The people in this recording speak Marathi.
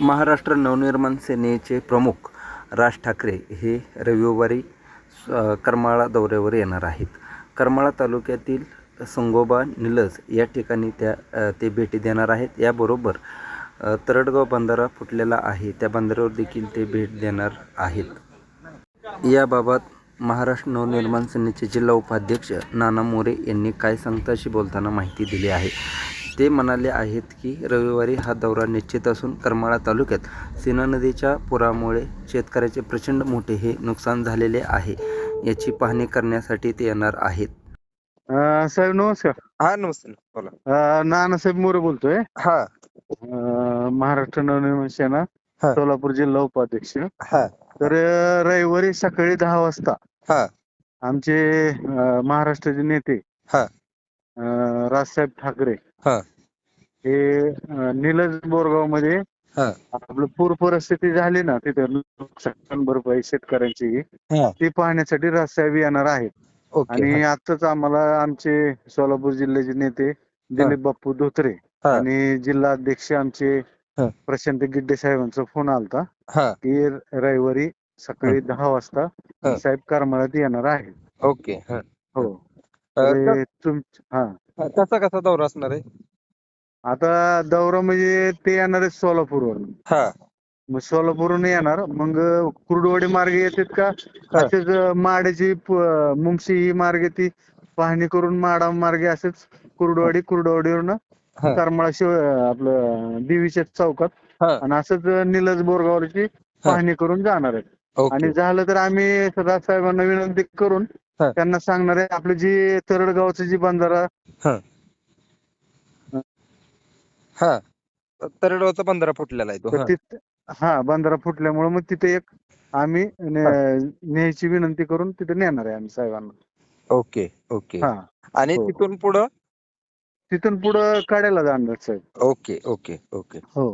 महाराष्ट्र नवनिर्माण सेनेचे प्रमुख राज ठाकरे हे रविवारी करमाळा दौऱ्यावर येणार आहेत. करमाळा तालुक्यातील संगोबा निलज या ठिकाणी त्या ते भेटी देणार आहेत. याबरोबर तरडगाव बंधारा फुटलेला आहे. त्या बंधाऱ्यावर देखील ते भेट देणार आहेत. याबाबत महाराष्ट्र नवनिर्माण सेनेचे जिल्हा उपाध्यक्ष नाना मोरे यांनी काय सांगताशी बोलताना माहिती दिली आहे. ते म्हणाले आहेत की रविवारी हा दौरा निश्चित असून करमाळा तालुक्यात सीना नदीच्या पुरामुळे शेतकऱ्याचे प्रचंड मोठे हे नुकसान झालेले आहे. याची पाहणी करण्यासाठी ते येणार आहेत. अं, साहेब नमस्कार. हा नमस्ते बोला. अं, नानासाहेब मोरे बोलतोय. हा. अं, महाराष्ट्र नवनिर्माण सेना हा. सोलापूर जिल्हा उपाध्यक्ष. हा. तर अं, रविवारी सकाळी दहा वाजता हा. आमचे अं, महाराष्ट्राचे नेते हा. अं, राजसाहेब ठाकरे हा. हे अं, निलज बोरगावमध्ये हा. आपलं पूर परिस्थिती झाली ना तिथे नुकसान भरपाई शेतकऱ्यांची हा. ती पाहण्यासाठी राजसाहेब येणार आहेत ओके आणि आताच आम्हाला आमचे सोलापूर जिल्ह्याचे नेते दिलीप बाप्पू धोत्रे हा. आणि जिल्हा अध्यक्ष आमचे हा. प्रशांत गिड्डे साहेबांचा फोन आलता हा की रविवारी सकाळी दहा वाजता. साहेब करमाळ्यात येणार आहे ओके हा हो हा. कसा कसा दौरा असणार आहे? आता दौरा म्हणजे ते येणार आहेत सोलापूरवरून. हा. मग सोलापूरहून येणार. मग कुर्डवाडी मार्गे येतात का. असेच माड्याची प- मुंगशी ही मार्गे ती पाहणी करून माडा मार्गे असेच कुर्डवाडी कुर्डवाडीवरून हा. करमाळा शिव आपलं देवीच्या चौकात. हा. आणि असंच निलज बोरगावची पाहणी करून जाणार आहेत ओके. आणि झालं तर आम्ही राजसाहेबांना विनंती करून हा. त्यांना सांगणार आहे आपलं जी तरडगावचं जी बंधारा. हा. तरडवचा पंधरा फुटलेला आहे तो तर हा. तिथ हा बंधारा फुटल्यामुळे मग तिथे एक आम्ही ने- न्यायची विनंती करून तिथे नेणार आहे आम्ही साहेबांना. Okay okay. हा. आणि हो. तिथून पुढं? तिथून पुढं काढायला जाणार साहेब. Okay okay okay. हो.